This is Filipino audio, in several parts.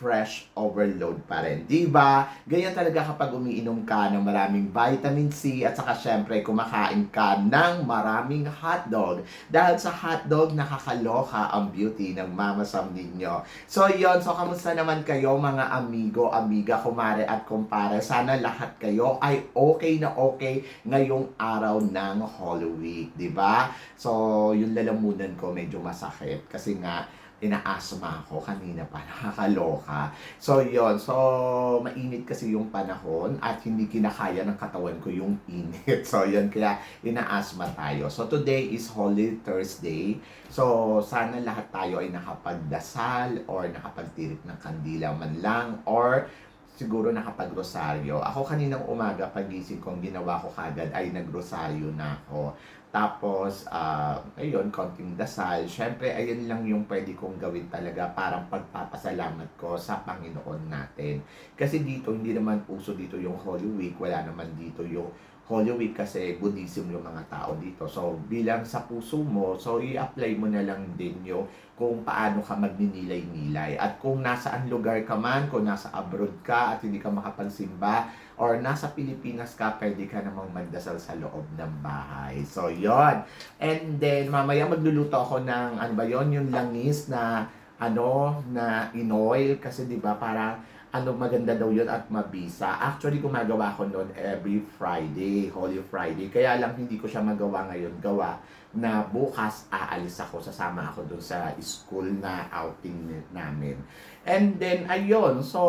fresh overload pa rin. Di ba? Ganyan talaga kapag umiinom ka ng maraming vitamin C at saka syempre kumakain ka ng maraming hotdog. Dahil sa hotdog, nakakaloka ang beauty ng Mama Sam ninyo. So yon so kamusta naman kayo mga amigo, amiga, kumare at kumpare? Sana lahat kayo ay okay na okay ngayong araw ng Holy Week, di ba? So, yung lalamunan ko medyo masakit kasi nga inaasma ako kanina pa, nakakaloka. So, yon So, mainit kasi yung panahon at hindi kinakaya ng katawan ko yung init. So, yun, kaya inaasma tayo. So, today is Holy Thursday. So, sana lahat tayo ay nakapagdasal or nakapagtirik ng kandila man lang or siguro nakapagrosaryo. Ako kaninang umaga pagising ko, ginawa ko kagad ay nagrosaryo na ako. Tapos, ah, ayun, konting dasal. Siyempre, ayun lang yung pwede kong gawin talaga parang pagpapasalamat ko sa Panginoon natin. Kasi dito, hindi naman uso dito yung Holy Week. Wala naman dito yung Holy Week kasi Buddhism yung mga tao dito. So, bilang sa puso mo, so i-apply mo na lang din yung kung paano ka magninilay-nilay. At kung nasaan lugar ka man, kung nasa abroad ka at hindi ka makapagsimba, or nasa Pilipinas ka, pwede ka namang magdasal sa loob ng bahay. So, yon And then, mamaya magluluto ako ng, ano ba yon yung langis na, ano, na in-oil. Kasi, di ba, parang, ano maganda daw yun at mabisa. Actually, gumagawa ko noon every Friday, Holy Friday. Kaya lang hindi ko siya magawa ngayon. Gawa na bukas aalis ako, sasama ako doon sa school na outing namin. And then, ayun. So,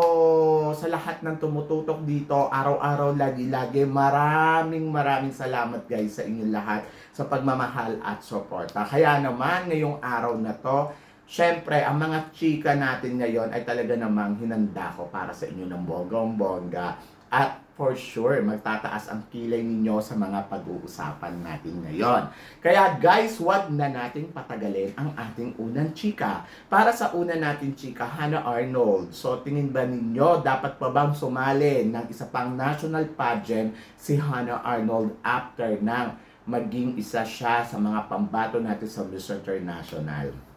sa lahat ng tumututok dito, araw-araw, lagi-lagi, maraming maraming salamat guys sa inyong lahat sa pagmamahal at suporta. Kaya naman, ngayong araw na to, Siyempre, ang mga chika natin ngayon ay talaga namang hinanda ko para sa inyo ng bonggang-bongga. At for sure, magtataas ang kilay ninyo sa mga pag-uusapan natin ngayon. Kaya guys, wag na nating patagalin ang ating unang chika. Para sa una natin chika, Hannah Arnold. So tingin ba ninyo, dapat pa bang sumali ng isa pang national pageant si Hannah Arnold after nang maging isa siya sa mga pambato natin sa Miss International?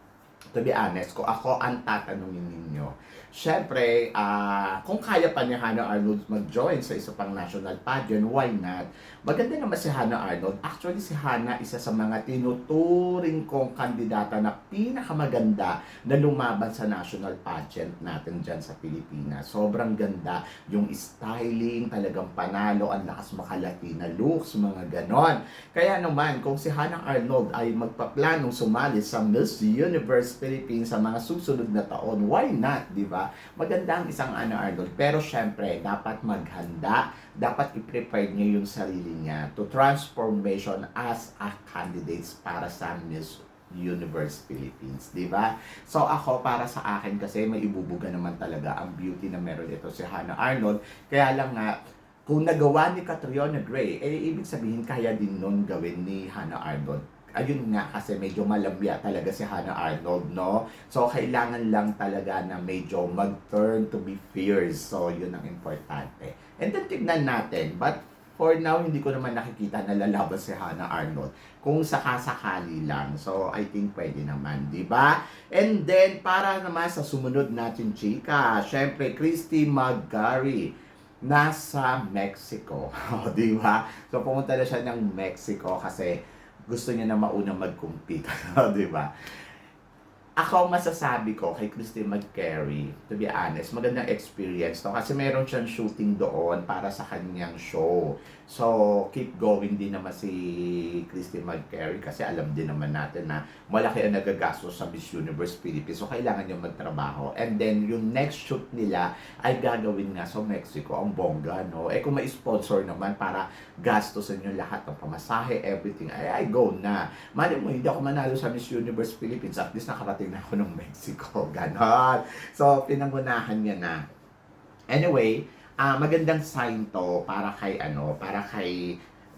To be honest, ko ako ang tatanungin ninyo. Siyempre, ah, kung kaya pa ni Hannah Arnold mag-join sa isa pang national pageant, why not? Maganda naman si Hannah Arnold. Actually, si Hannah isa sa mga tinuturing kong kandidata na pinakamaganda na lumaban sa national pageant natin dyan sa Pilipinas. Sobrang ganda. Yung styling, talagang panalo, ang lakas makalati na looks, mga ganon. Kaya naman, kung si Hannah Arnold ay magpaplanong sumali sa Miss Universe Philippines sa mga susunod na taon, why not, di ba? Maganda ang isang Ana Arnold. Pero syempre, dapat maghanda. Dapat i-prepare niya yung sarili niya to transformation as a candidates para sa Miss Universe Philippines, di ba? So ako, para sa akin kasi may ibubuga naman talaga ang beauty na meron ito si Hannah Arnold. Kaya lang nga, kung nagawa ni Catriona Gray, eh ibig sabihin kaya din nun gawin ni Hannah Arnold ayun nga kasi medyo malambya talaga si Hannah Arnold, no? So, kailangan lang talaga na medyo mag-turn to be fierce. So, yun ang importante. And then, tignan natin. But, for now, hindi ko naman nakikita na lalaban si Hannah Arnold. Kung sakasakali lang. So, I think pwede naman, di ba? And then, para naman sa sumunod natin, chika, syempre, Christy McGarry nasa Mexico. di ba? So, pumunta na siya ng Mexico kasi gusto niya na mauna mag-compete. di ba? Ako masasabi ko kay Christine McCary, to be honest, magandang experience to kasi meron siyang shooting doon para sa kanyang show. So, keep going din naman si Christine McCary kasi alam din naman natin na malaki ang nagagastos sa Miss Universe Philippines. So, kailangan niya magtrabaho. And then, yung next shoot nila ay gagawin nga sa Mexico, ang bongga, no? Eh, kung may sponsor naman para gastosin yung lahat ng pamasahe, everything, ay, ay go na. Mali mo, hindi ako manalo sa Miss Universe Philippines. At least nakarating na ako ng Mexico. Ganon. So, pinangunahan niya na. Anyway, ah magandang sign to para kay ano, para kay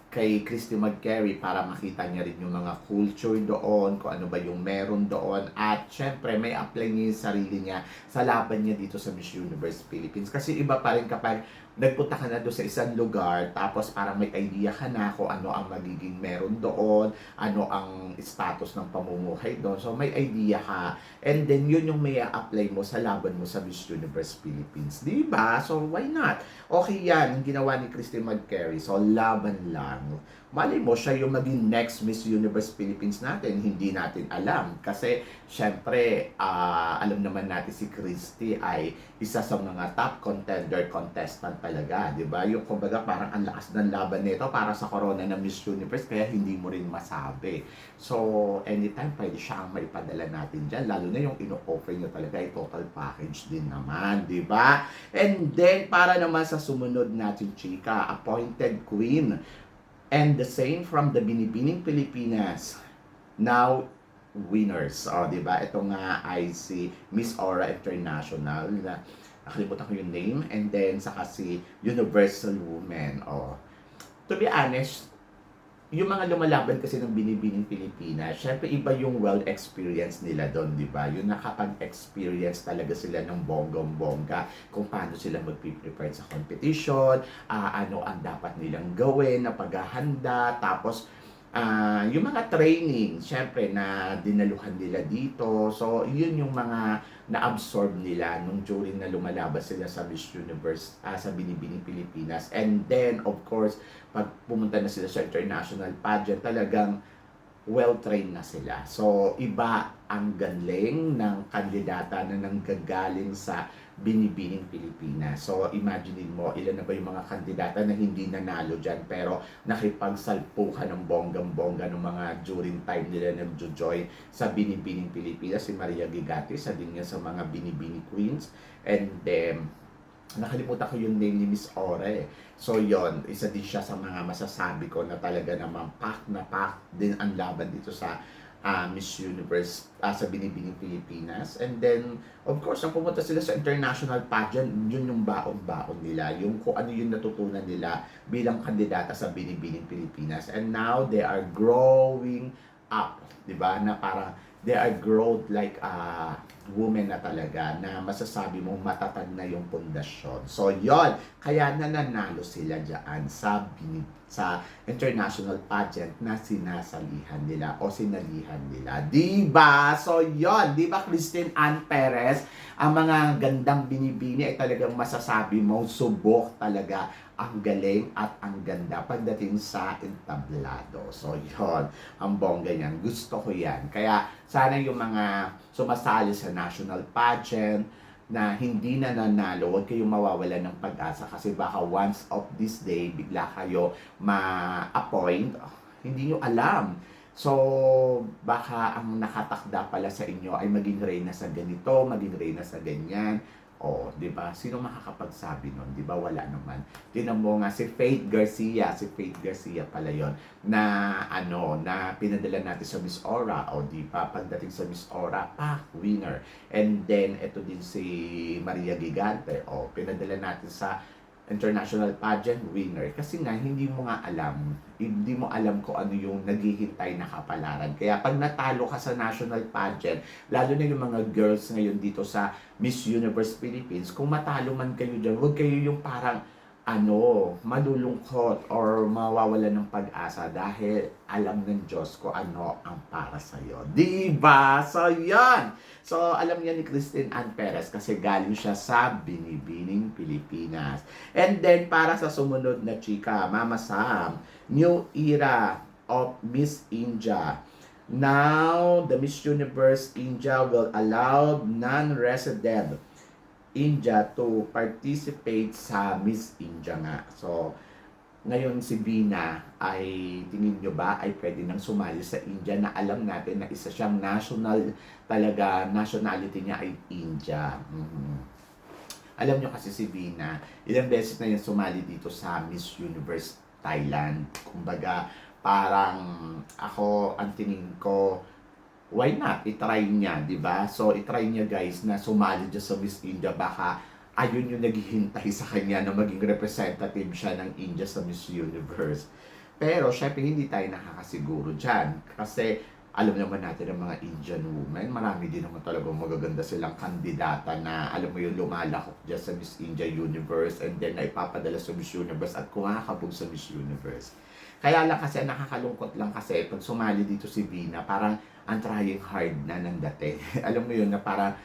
kay Christy McCary para makita niya rin yung mga culture doon, kung ano ba yung meron doon. At syempre, may apply niya yung sarili niya sa laban niya dito sa Miss Universe Philippines. Kasi iba pa rin kapag nagpunta ka na doon sa isang lugar, tapos parang may idea ka na kung ano ang magiging meron doon, ano ang status ng pamumuhay doon. So may idea ka. And then yun yung may apply mo sa laban mo sa Miss Universe Philippines. Di ba? So why not? Okay yan, ang ginawa ni Christy McCary. So laban lang. Mali mo, siya yung maging next Miss Universe Philippines natin. Hindi natin alam. Kasi, syempre, ah, alam naman natin si Christy ay isa sa mga top contender contestant talaga. ba Yung kumbaga parang ang lakas ng laban nito para sa corona ng Miss Universe kaya hindi mo rin masabi. So, anytime pwede siya ang maipadala natin dyan. Lalo na yung ino-offer nyo talaga ay total package din naman. ba And then, para naman sa sumunod natin, chika, appointed queen. And the same from the Binibining Pilipinas. Now, winners. O, di ba? Ito nga ay si Miss Aura International. Na, nakalimutan ko yung name. And then, saka si Universal Woman. O, to be honest, yung mga lumalaban kasi ng binibining Pilipinas, syempre iba yung world experience nila doon, di ba? Yung nakapag-experience talaga sila ng bonggong-bongga kung paano sila mag-prepare sa competition, ah, ano ang dapat nilang gawin na paghahanda, tapos ah, yung mga training, syempre na dinaluhan nila dito. So, yun yung mga na-absorb nila nung during na lumalabas sila sa Miss Universe ah, sa Binibining Pilipinas. And then, of course, pag pumunta na sila sa international pageant, talagang well-trained na sila. So, iba ang galing ng kandidata na nanggagaling sa binibining Pilipinas. So, imaginein mo, ilan na ba yung mga kandidata na hindi nanalo dyan, pero nakipagsalpukan ng bonggang-bongga ng mga during time nila nagjo-join sa binibining Pilipinas. Si Maria Gigati, isa din yan sa mga binibini queens. And then, nakalimutan ko yung name ni Miss Ore. So yon isa din siya sa mga masasabi ko na talaga namang pack na pack din ang laban dito sa ah, Miss Universe ah, sa Binibining Pilipinas. And then, of course, nang pumunta sila sa international pageant, yun yung baon-baon nila, yung kung ano yung natutunan nila bilang kandidata sa Binibining Pilipinas. And now, they are growing up, di ba? Na parang they are growth like a woman na talaga na masasabi mo matatag na yung pundasyon. So, yon Kaya nananalo sila dyan sa, sa international pageant na sinasalihan nila o sinalihan nila. Diba? So, yon Di ba, Christine Ann Perez? Ang mga gandang binibini ay talagang masasabi mo, subok talaga ang galing at ang ganda pagdating sa entablado. So, yon ang bongga niyan. Gusto ko yan. Kaya, sana yung mga sumasali sa national pageant na hindi na nanalo, huwag kayong mawawala ng pag-asa kasi baka once of this day, bigla kayo ma-appoint, hindi nyo alam. So, baka ang nakatakda pala sa inyo ay maging reyna sa ganito, maging reyna sa ganyan. O, di ba? Sino makakapagsabi nun? Di ba? Wala naman. Tinan mo nga si Faith Garcia, si Faith Garcia pala yon na ano, na pinadala natin sa Miss Aura. O, di ba? Pagdating sa Miss Aura, pa, winner. And then, ito din si Maria Gigante. O, pinadala natin sa international pageant winner kasi nga hindi mo nga alam hindi mo alam kung ano yung naghihintay na kapalaran. Kaya pag natalo ka sa national pageant lalo na yung mga girls ngayon dito sa Miss Universe Philippines kung matalo man kayo dyan huwag kayo yung parang ano, malulungkot or mawawala ng pag-asa dahil alam ng Diyos ko ano ang para sa iyo. Diba? So, yan. So, alam niya ni Christine Ann Perez kasi galing siya sa Binibining Pilipinas. And then, para sa sumunod na chika, Mama Sam, New Era of Miss India. Now, the Miss Universe India will allow non-resident India to participate sa Miss India nga. So, ngayon si Bina ay tingin nyo ba ay pwede nang sumali sa India na alam natin na isa siyang national talaga nationality niya ay India. Mhm. Alam nyo kasi si Bina, ilang beses na yung sumali dito sa Miss Universe Thailand. Kumbaga, parang ako, ang tingin ko, why not? I-try niya, di ba? So, i-try niya guys na sumali dyan sa Miss India. Baka ayun yung naghihintay sa kanya na maging representative siya ng India sa Miss Universe. Pero syempre hindi tayo nakakasiguro dyan kasi alam naman natin ang mga Indian women, marami din naman talagang magaganda silang kandidata na alam mo yung lumalakok dyan sa Miss India Universe and then naipapadala sa Miss Universe at kumakabog sa Miss Universe. Kaya lang kasi nakakalungkot lang kasi pag sumali dito si Vina, parang ang trying hard na ng dati. alam mo yun na parang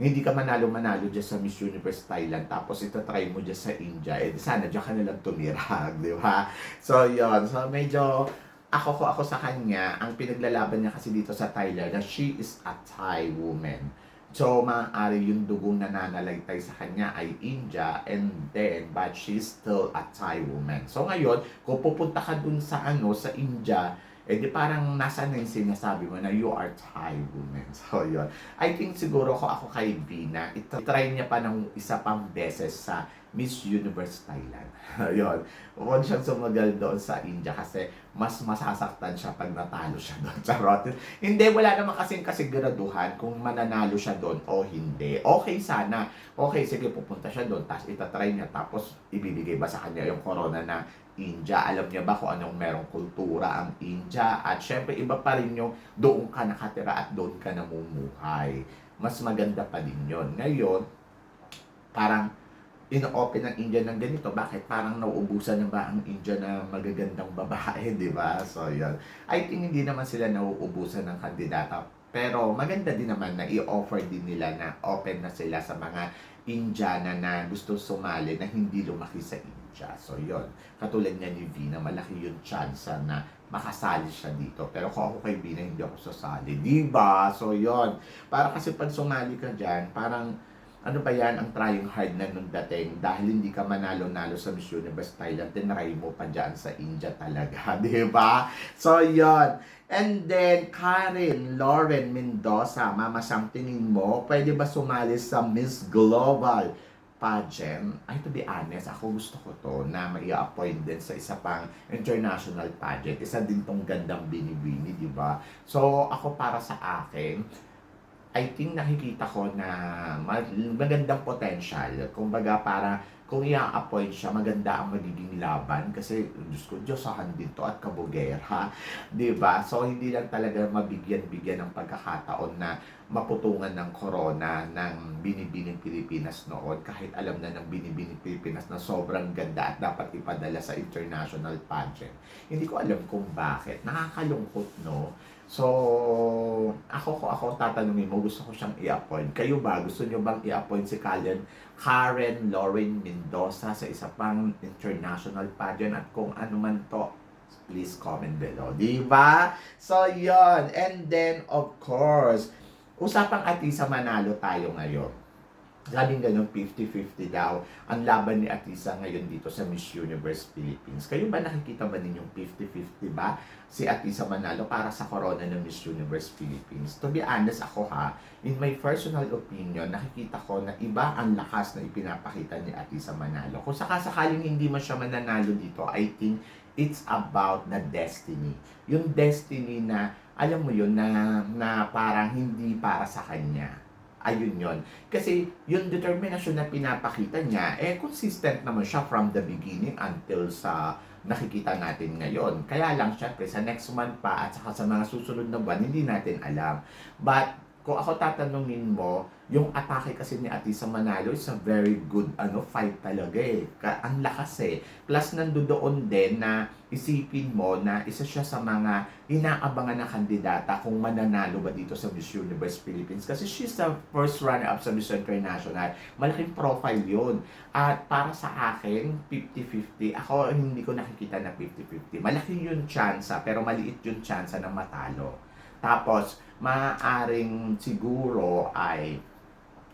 hindi ka manalo-manalo dyan sa Miss Universe Thailand tapos itatry mo dyan sa India, eh sana dyan ka nalang tumirag, di ba? So, yun. So, medyo ako ko ako sa kanya, ang pinaglalaban niya kasi dito sa Thailand na she is a Thai woman. So, maaari yung dugong nananalaytay sa kanya ay India and then, but she's still a Thai woman. So, ngayon, kung pupunta ka dun sa ano, sa India, eh di parang nasa na yung sinasabi mo na you are Thai woman. So, yun. I think siguro ko ako kay Vina, itry niya pa ng isa pang beses sa Miss Universe Thailand. yun. Huwag siyang sumagal doon sa India kasi mas masasaktan siya pag natalo siya doon. Charot. Hindi, wala naman kasing kasiguraduhan kung mananalo siya doon o hindi. Okay sana. Okay, sige, pupunta siya doon, tapos itatry niya, tapos ibibigay ba sa kanya yung corona na India. Alam niya ba kung anong merong kultura ang India? At syempre, iba pa rin yung doon ka nakatira at doon ka namumuhay. Mas maganda pa din yon Ngayon, parang ino-open ng India ng ganito. Bakit? Parang nauubusan na ba ang India na magagandang babae, di ba? So, yun. I think hindi naman sila nauubusan ng kandidata. Pero maganda din naman na i-offer din nila na open na sila sa mga Indiana na gusto sumali na hindi lumaki sa India. So, yun. Katulad niya ni Vina, malaki yung chance na makasali siya dito. Pero kung ako kay Vina, hindi ako sasali. Di ba? So, yun. Para kasi pag sumali ka dyan, parang ano ba yan, ang trying hard na nung dating dahil hindi ka manalo-nalo sa Miss Universe Thailand, tinry mo pa dyan sa India talaga, di ba? So, yon And then, Karen Lauren Mendoza, mama, somethingin mo, pwede ba sumali sa Miss Global pageant? Ay, to be honest, ako gusto ko to na mai appoint din sa isa pang international pageant. Isa din tong gandang binibini, di ba? So, ako para sa akin, I think nakikita ko na magandang potential. Kumbaga para kung i-appoint siya, maganda ang magiging laban kasi Diyos ko, Diyosahan din to at kabugera. di ba So, hindi lang talaga mabigyan-bigyan ng pagkakataon na maputungan ng corona ng binibining Pilipinas noon kahit alam na ng binibining Pilipinas na sobrang ganda at dapat ipadala sa international pageant. Hindi ko alam kung bakit. Nakakalungkot, no? So, ako ko ako tatanungin mo, gusto ko siyang i-appoint. Kayo ba, gusto niyo bang i-appoint si Karen, Karen Lauren Mendoza sa isa pang international pageant at kung ano man to, please comment below. Di ba? So, yon And then, of course, usapang Atisa Manalo tayo ngayon. Sabing ganun, 50-50 daw ang laban ni Atisa ngayon dito sa Miss Universe Philippines. Kayo ba nakikita ba ninyong 50-50 ba si Atisa Manalo para sa corona ng Miss Universe Philippines? To be honest ako ha, in my personal opinion, nakikita ko na iba ang lakas na ipinapakita ni Atisa Manalo. Kung sakasakaling hindi man siya mananalo dito, I think it's about the destiny. Yung destiny na, alam mo yun, na, na parang hindi para sa kanya ayun yon Kasi yung determination na pinapakita niya, eh consistent naman siya from the beginning until sa nakikita natin ngayon. Kaya lang, syempre, sa next month pa at saka sa mga susunod na buwan, hindi natin alam. But, kung ako tatanungin mo, yung atake kasi ni Atisa Manalo is a very good ano fight talaga eh. Ka, ang lakas eh. Plus nandoon din na isipin mo na isa siya sa mga inaabangan na kandidata kung mananalo ba dito sa Miss Universe Philippines. Kasi she's the first runner-up sa Miss International. Malaking profile yun. At para sa akin, 50-50. Ako hindi ko nakikita na 50-50. Malaki yung chance pero maliit yung chance na matalo. Tapos, maaaring siguro ay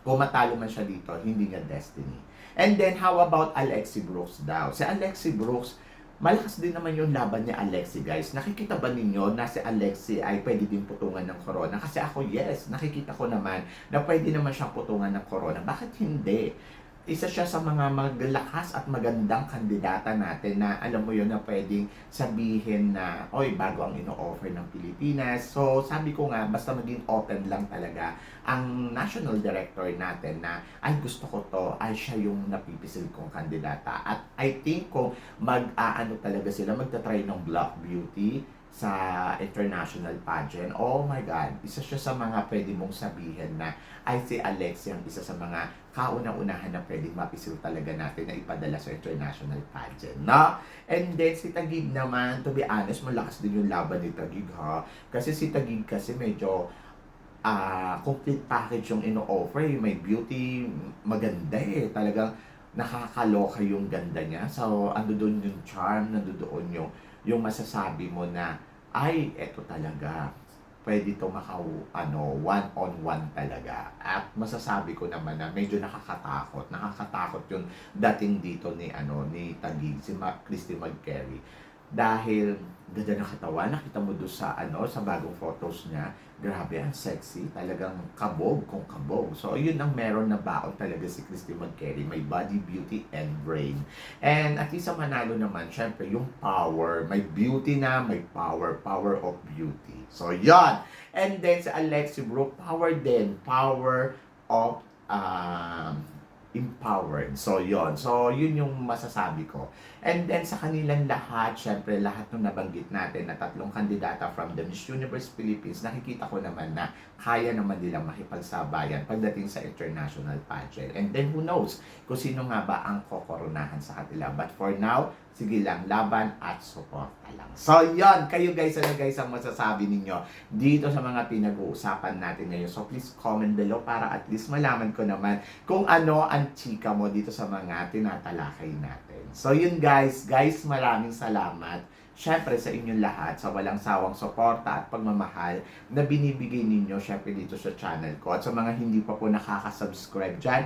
kung matalo man siya dito, hindi niya destiny. And then, how about Alexi Brooks daw? Si Alexi Brooks, malakas din naman yung laban ni Alexi, guys. Nakikita ba ninyo na si Alexi ay pwede din putungan ng corona? Kasi ako, yes, nakikita ko naman na pwede naman siyang putungan ng corona. Bakit hindi? Isa siya sa mga maglakas at magandang kandidata natin na alam mo yun na pwedeng sabihin na, oy, bago ang ino-offer ng Pilipinas. So, sabi ko nga, basta maging open lang talaga ang national director natin na, ay, gusto ko to, ay, siya yung napipisil kong kandidata. At I think kung mag-aano talaga sila, magta-try ng Black Beauty sa international pageant, oh my God, isa siya sa mga pwede mong sabihin na ay si Alexia ang isa sa mga kauna-unahan na pwedeng mapisil talaga natin na ipadala sa international pageant, no? And then si Tagig naman, to be honest, malakas din yung laban ni Tagig ha. Kasi si Tagig kasi medyo ah complete package yung ino-offer. May beauty, maganda eh. Talagang nakakaloka yung ganda niya. So, ando doon yung charm, nando doon yung, yung masasabi mo na, ay, eto talaga. Pwede to maka, ano, one-on-one talaga. At masasabi ko naman na medyo nakakatakot. Nakakatakot yung dating dito ni, ano, ni Tagig, si Ma- Christy McCary. Dahil ganda ng katawan, nakita mo doon sa, ano, sa bagong photos niya, grabe, ang sexy. Talagang kabog kung kabog. So, yun ang meron na baon talaga si Christy McCary. May body, beauty, and brain. And at least sa Manalo naman, syempre, yung power. May beauty na, may power. Power of beauty. So, yon And then sa Alexi Bro, power din. Power of um, empowered. So, yon So, yun yung masasabi ko. And then sa kanilang lahat, syempre lahat ng nabanggit natin na tatlong kandidata from the Miss Universe Philippines, nakikita ko naman na kaya naman nilang makipagsabayan pagdating sa international pageant. And then who knows kung sino nga ba ang kokoronahan sa kanila. But for now, sige lang, laban at suporta lang. So, yon Kayo guys, ano guys ang masasabi ninyo dito sa mga pinag-uusapan natin ngayon. So, please comment below para at least malaman ko naman kung ano ang chika mo dito sa mga tinatalakay natin. So, yun guys. Guys, maraming salamat. Syempre sa inyong lahat sa walang sawang suporta at pagmamahal na binibigay ninyo syempre dito sa channel ko. At sa mga hindi pa po nakaka-subscribe dyan,